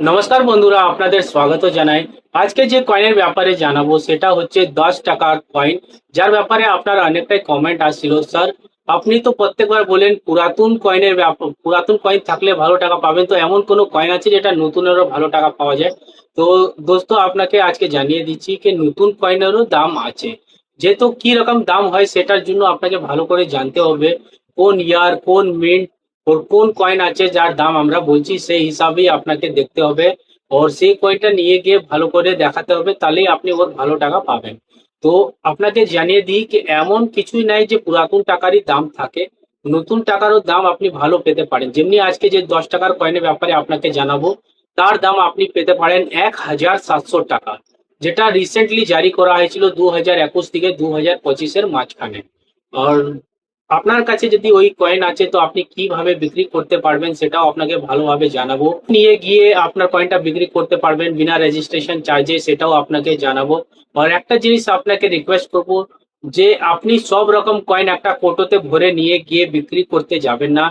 নমস্কার বন্ধুরা, আপনাদের স্বাগত জানাই। আজকে যে কয়েনের ব্যাপারে জানাব, সেটা হচ্ছে দশ টাকার কয়েন যার ব্যাপারে আপনার অনেকটাই কমেন্ট আসছিল। স্যার আপনি তো প্রত্যেকবার বলেন পুরাতন কয়েনের পুরাতন কয়েন থাকলে ভালো টাকা পাবেন। তো এমন কোনো কয়েন আছে যেটা নতুনেরও ভালো টাকা পাওয়া যায়? তো দোস্ত, আপনাকে আজকে জানিয়ে দিচ্ছি যে নতুন কয়েনেরও দাম আছে। যেহেতু কি রকম দাম হয় সেটার জন্য আপনাকে ভালো করে জানতে হবে। কোন ইয়ার কোন মিন্ট ওর কোন কয়েন আছে যার দাম আমরা বলছি, সেই হিসাবেই আপনাকে দেখতে হবে। ওর সেই কয়েনটা নিয়ে গিয়ে ভালো করে দেখাতে হবে, তাহলেই আপনি ওর ভালো টাকা পাবেন। তো আপনাকে জানিয়ে দিই কি এমন কিছুই নাই যে পুরাতন টাকারই দাম থাকে। নতুন টাকারও দাম আপনি ভালো পেতে পারেন। যেমনি আজকে যে দশ টাকার কয়েনের ব্যাপারে আপনাকে জানাব, তার দাম আপনি পেতে পারেন এক হাজার সাতশো টাকা, যেটা রিসেন্টলি জারি করা হয়েছিল দু হাজার একুশ থেকে দু হাজার পঁচিশের মাঝখানে। আর আপনার কাছে যদি ওই কয়েন আছে, তো আপনি কীভাবে বিক্রি করতে পারবেন সেটাও আপনাকে ভালোভাবে জানাব। নিয়ে গিয়ে আপনার কয়েনটা বিক্রি করতে পারবেন, বিনা রেজিস্ট্রেশন চার্জে সেটাও আপনাকে জানাব। আর একটা জিনিস আপনাকে রিকোয়েস্ট করব, যে আপনি সব রকম কয়েন একটা কোটোতে ভরে নিয়ে গিয়ে বিক্রি করতে যাবেন না।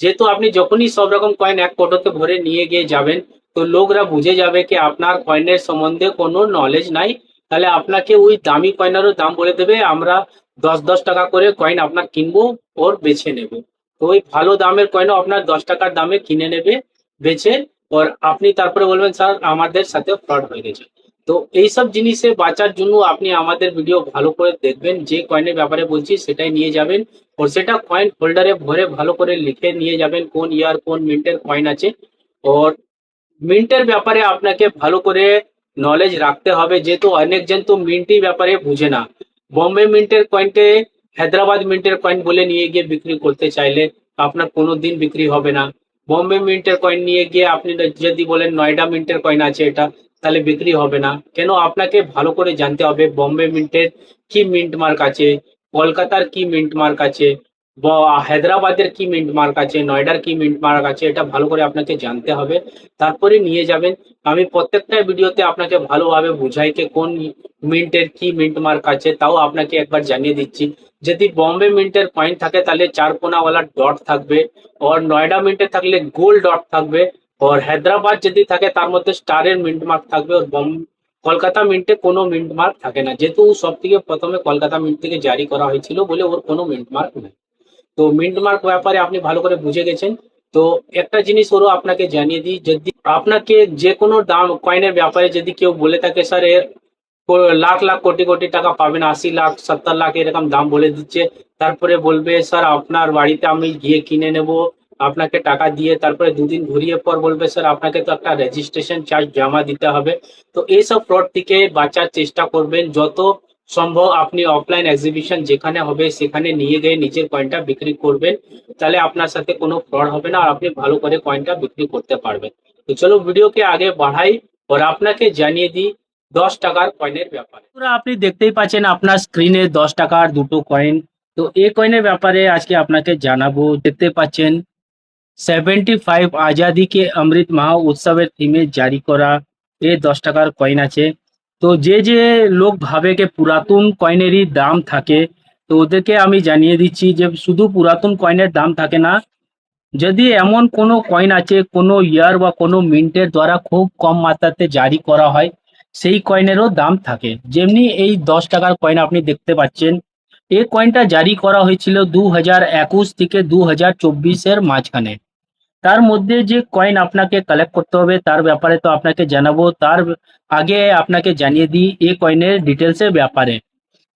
যেহেতু আপনি যখনই সব রকম কয়েন এক কোটোতে ভরে নিয়ে গিয়ে যাবেন, তো লোকরা বুঝে যাবে কি আপনার কয়েনের সম্বন্ধে কোনো নলেজ নাই। তাহলে আপনাকে ওই দামি কয়েনেরও দাম বলে দেবে, আমরা দশ দশ টাকা করে কয়েন আপনার কিনবো, ওর বেছে নেব। তো ওই ভালো দামের কয়েনও আপনার দশ টাকার দামে কিনে নেবে, বেছে, ওর আপনি তারপরে বলবেন, স্যার, আমাদের সাথে ফ্রড হয়ে গেছে। তো এইসব জিনিসে বাঁচার জন্য আপনি আমাদের ভিডিও ভালো করে দেখবেন, যে কয়েনের ব্যাপারে বলছি সেটাই নিয়ে যাবেন, ওর সেটা কয়েন হোল্ডারে ভরে ভালো করে লিখে নিয়ে যাবেন, কোন ইয়ার, কোন মিন্টের কয়েন আছে। ওর মিন্টের ব্যাপারে আপনাকে ভালো করে নলেজ রাখতে হবে, যেহেতু অনেকজন তো মিন্টই ব্যাপারে বুঝে না। বম্বে মিন্টের কয়েনকে হায়দ্রাবাদ মিন্টের কয়েন বলে নিয়ে গিয়ে বিক্রি করতে চাইলে আপনার কোনো দিন বিক্রি হবে না। বম্বে মিন্টের কয়েন নিয়ে গিয়ে আপনি যদি বলেন নয়ডা মিন্টের কয়েন আছে এটা, তাহলে বিক্রি হবে না। কেন? আপনাকে ভালো করে জানতে হবে বম্বে মিন্টের কি মিন্ট মার্ক আছে, কলকাতার কি মিন্ট মার্ক আছে। হায়দ্রাবাদের কি মিন্ট মার্ক আছে, নয়ডার কি মিন্ট মার্ক আছে, এটা ভালো করে আপনাকে জানতে হবে। তারপরে নিয়ে যাবেন। আমি প্রত্যেকটা ভিডিওতে আপনাকে ভালোভাবে বুঝাই যে কোন মিন্টের কি মিন্ট মার্ক আছে, তাও আপনাকে একবার জানিয়ে দিচ্ছি। যদি বম্বে মিন্টের পয়েন্ট থাকে, তাহলে চার কোনাওয়ালা ডট থাকবে। আর নয়ডা মিন্টে থাকলে গোল ডট থাকবে। আর হায়দ্রাবাদ যদি থাকে, তার মধ্যে স্টারের মিন্ট মার্ক থাকবে। আর কলকাতা মিন্টে কোনো মিন্ট মার্ক থাকে না। যেহেতু সব থেকে প্রথমে কলকাতা মিন্ট থেকে জারি করা হয়েছিল বলে ওর কোনো মিন্ট মার্ক নেই। তো মিন্ট মার্ক ব্যাপারে আপনি ভালো করে বুঝে গেছেন। তো একটা জিনিস ওরও আপনাকে জানিয়ে দিই, যদি আপনাকে যে কোনো দাম কয়েনের ব্যাপারে যদি কেউ বলে থাকে, স্যার, এর লাখ লাখ, কোটি কোটি টাকা পাবেন, আশি লাখ, সত্তর লাখ, এরকম দাম বলে দিচ্ছে। তারপরে বলবে, স্যার, আপনার বাড়িতে আমি গিয়ে কিনে নেব, আপনাকে টাকা দিয়ে, তারপরে দুদিন ঘুরিয়ে পর বলবে, স্যার, আপনাকে তো একটা রেজিস্ট্রেশন চার্জ জমা দিতে হবে। তো এইসব ফ্রড থেকে বাঁচার চেষ্টা করবেন। যত সম্ভব, আপনি অফলাইন এক্সিবিশন যেখানে হবে সেখানে নিয়ে গিয়ে নিজের কয়েনটা বিক্রি করবেন। তাহলে আপনার সাথে কোনো ফ্রড হবে না, আর আপনি ভালো করে কয়েনটা বিক্রি করতে পারবেন। তো চলো ভিডিওকে আগে বাড়াই আর আপনাকে জানিয়ে দিই দশ টাকার কয়েনের ব্যাপারে। আপনি দেখতেই পাচ্ছেন আপনার স্ক্রিনে দশ টাকার দুটো কয়েন তো এই কয়েনের ব্যাপারে আজকে আপনাকে জানাব, দেখতে পাচ্ছেন সেভেন্টি ফাইভ আজাদি কে অমৃত মহা উৎসবের থিমে জারি করা এই দশ টাকার কয়েন আছে। তো যে যে লোক ভাবে যে পুরাতন কয়েনেরই দাম থাকে, তো ওদেরকে আমি জানিয়ে দিচ্ছি যে শুধু পুরাতন কয়েনের দাম থাকে না, যদি এমন কোনো কয়েন আছে, কোনো ইয়ার বা কোনো মিন্টের দ্বারা খুব কম মাত্রাতে জারি করা হয়, সেই কয়েনেরও দাম থাকে। যেমনি এই দশ টাকার কয়েন আপনি দেখতে পাচ্ছেন, এই কয়েনটা জারি করা হয়েছিল দু হাজার একুশ থেকে দু হাজার চব্বিশের মাঝখানে। তার মধ্যে যে কয়েন আপনাকে কালেক্ট করতে হবে, তার ব্যাপারে তো আপনাকে জানাব। তার আগে আপনাকে জানিয়ে দিই, এই কয়েনের ডিটেলসের ব্যাপারে।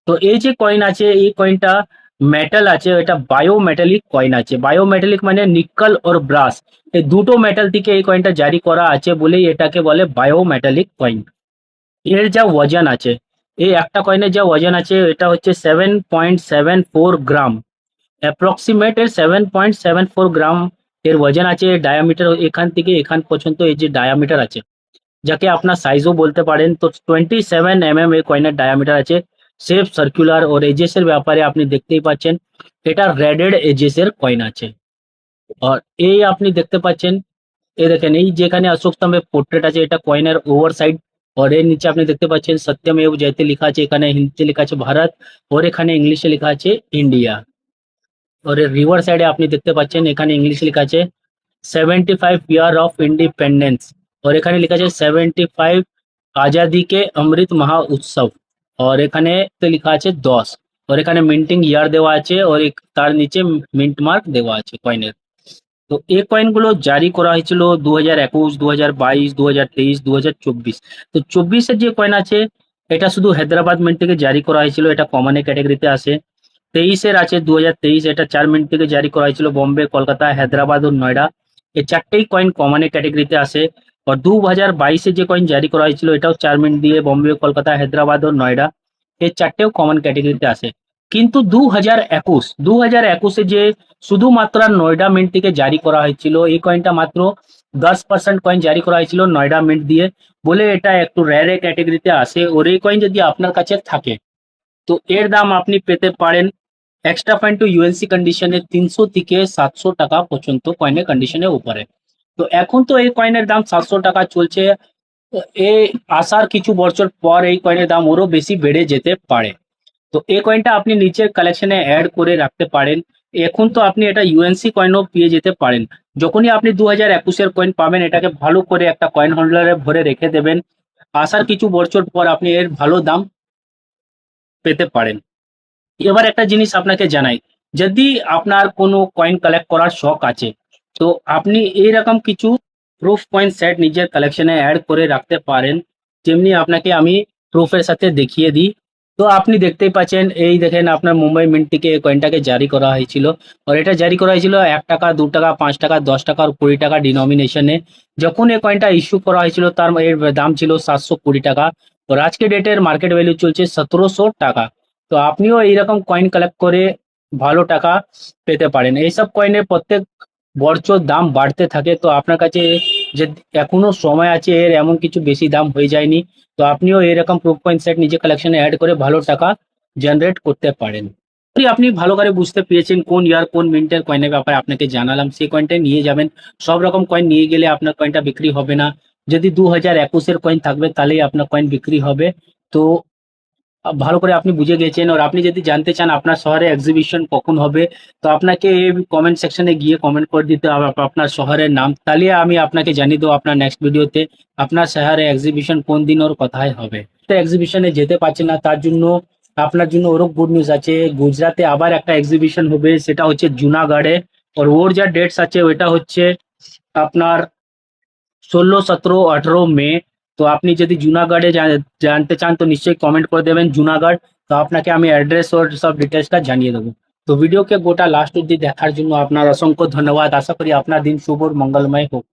তো এই যে কয়েন আছে, এই কয়েনটা মেটাল আছে, এটা বায়োমেটালিক কয়েন আছে। বায়োমেটালিক মানে নিকল ওর ব্রাস এই দুটো মেটাল থেকে এই কয়েনটা জারি করা আছে বলেই এটাকে বলে বায়োমেটালিক কয়েন এর যা ওজন আছে, এই একটা কয়েনের যা ওজন আছে, এটা হচ্ছে seven point seven four gram approximate এর seven point seven four gram এর ওজন আছে ডায়ামিটার এখান থেকে এখান পর্যন্ত এই যে ডায়ামিটার আছে। যাকে আপনার সাইজও বলতে পারেন, তো টোয়েন্টি সেভেন এম এম এই কয়েনের ডায়ামিটার আছে সেফ সার্কুলার ওর এজেসের ব্যাপারে আপনি দেখতেই পাচ্ছেন, এটা রেডেড এজেসের কয়েন আছে। আর এই আপনি দেখতে পাচ্ছেন, এই দেখেন, এই যেখানে অশোক স্তম্ভের পোর্ট্রেট আছে, এটা কয়েনের ওভার সাইড और এর নিচে আপনি দেখতে পাচ্ছেন, সত্যমেব জয়তে লেখা আছে, এখানে হিন্দিতে লেখা আছে ভারত ওর এখানে ইংলিশে লেখা আছে ইন্ডিয়া और এর রিভার সাইডে আপনি দেখতে পাচ্ছেন এখানে ইংলিশে লেখা আছে seventy five year of independence और এখানে লেখা আছে সেভেন্টি ফাইভ আজাদি কে অমৃত মহা উৎসব और এখানে তো লেখা আছে দশ और এখানে মিন্টিং ইয়ার দেওয়া আছে और এক তার নিচে মিন্ট মার্ক দেওয়া আছে কয়েনের তো এই কয়েনগুলো জারি করা হয়েছিল দু হাজার একুশ দু হাজার বাইশ দু হাজার তেইশ দু হাজার চব্বিশ তো চব্বিশের যে কয়েন আছে এটা শুধু হায়দ্রাবাদ মিন্ট থেকে জারি করা হয়েছিল এটা কমনে ক্যাটাগরিতে আসে তেইশের আছে দু হাজার তেইশ, এটা চার মিনিট থেকে জারি করা হয়েছিল বোম্বে, কলকাতা, হায়দ্রাবাদ ও নয়ডা। এই চারটেই কয়েন কমনে ক্যাটাগরিতে আসে। আর দু হাজার বাইশে যে কয়েন জারি করা হয়েছিল, এটাও চার মিনিট দিয়ে বোম্বে, কলকাতা, হায়দ্রাবাদ ও নয়ডা এই চারটেও কমন ক্যাটাগরিতে আসে। কিন্তু দু হাজার একুশ দু হাজার একুশে যে শুধুমাত্র নয়ডা মিন্ট থেকে জারি করা হয়েছিল, এই কয়েনটা মাত্র দশ পার্সেন্ট কয়েন জারি করা হয়েছিল নয়ডা মিন্ট দিয়ে। বলে এটা একটু র্যারে ক্যাটাগরিতে আসে। ওর এই কয়েন যদি আপনার কাছে থাকে, তো এর দাম আপনি পেতে পারেন এক্সট্রা পয়েন্ট টু ইউএনসি কন্ডিশনে তিনশো থেকে সাতশো টাকা পর্যন্ত কয়েনের কন্ডিশনের উপরে। তো এখন তো এই কয়েনের দাম সাতশো টাকা চলছে। এই আসার কিছু বছর পর এই কয়েনের দাম ওরও বেশি বেড়ে যেতে পারে। তো এই কয়েনটা আপনি নিচের কালেকশনে অ্যাড করে রাখতে পারেন। এখন তো আপনি এটা ইউএনসি কয়েনও পেয়ে যেতে পারেন। যখনই আপনি দু হাজার একুশের কয়েন পাবেন, এটাকে ভালো করে একটা কয়েন হোল্ডারে ভরে রেখে দেবেন। আসার কিছু বছর পর আপনি এর ভালো দাম পেতে পারেন। এবার একটা জিনিস আপনাকে জানাই। যদি আপনার কোনো কয়েন কালেক্ট করার শখ আছে, তো আপনি এইরকম কিছু প্রুফ কয়েন সেট নিজের কালেকশনে অ্যাড করে রাখতে পারেন। যেমনি আপনাকে আমি প্রুফের সাথে দেখিয়ে দিই। তো আপনি দেখতেই পাচ্ছেন, এই দেখেন আপনার মুম্বাই মিন্ট থেকে এই কয়েনটাকে জারি করা হয়েছিল। আর এটা জারি করা হয়েছিল এক টাকা, দু টাকা, পাঁচ টাকা, দশ টাকা আর কুড়ি টাকা ডিনোমিনেশনে যখন এই কয়েনটা ইস্যু করা হয়েছিল, তার এর দাম ছিল সাতশো কুড়ি টাকা। আর আজকে ডেটের মার্কেট ভ্যালু চলছে সতেরোশো টাকা। তো আপনিও এইরকম কয়েন কালেক্ট করে ভালো টাকা পেতে পারেন। এইসব কয়েনের প্রত্যেক বছর দাম বাড়তে থাকে। তো আপনার কাছে যে এখনও সময় আছে, এর এমন কিছু বেশি দাম হয়ে যায়নি। তো আপনিও এরকম প্রুফ কয়েন সেট নিজের কালেকশনে অ্যাড করে ভালো টাকা জেনারেট করতে পারেন। আপনি ভালো করে বুঝতে পেরেছেন কোন ইয়ার কোন মিনিটের কয়েনের ব্যাপারে আপনাকে জানালাম, সেই কয়েনটা নিয়ে যাবেন। সব রকম কয়েন নিয়ে গেলে আপনার কয়েনটা বিক্রি হবে না। যদি দু হাজার একুশের কয়েন থাকবে, তাহলেই আপনার কয়েন বিক্রি হবে। তো ভালো করে আপনি বুঝে গেছেন। আর আপনি যদি জানতে চান আপনার শহরে এক্সিবিশন কখন হবে, তো আপনাকে কমেন্ট সেকশনে গিয়ে কমেন্ট করে দিতে হবে আপনার শহরের নাম। তাহলে আমি আপনাকে জানিয়ে দেবো আপনার নেক্সট ভিডিওতে আপনার শহরে এক্সিবিশন কোন দিন ওর কোথায় হবে। তো এক্সিবিশনে যেতে পারছে না, তার জন্য আপনার জন্য ওরও গুড নিউজ আছে। গুজরাটে আবার একটা এক্সিবিশন হবে, সেটা হচ্ছে জুনাগড়ে। আর ওর যা ডেটস আছে ওটা হচ্ছে আপনার ষোলো, সতেরো, আঠেরো মে। তো আপনি যদি জুনাগড়ে জা- জানতে চান, তো নিশ্চয়ই কমেন্ট করে দেবেন জুনাগড়। তো আপনাকে আমি অ্যাড্রেস ওর সব ডিটেলসটা জানিয়ে দেবো। তো ভিডিওকে গোটা লাস্ট অব্দি দেখার জন্য আপনার অসংখ্য ধন্যবাদ। আশা করি আপনার দিন শুভ ও মঙ্গলময় হোক।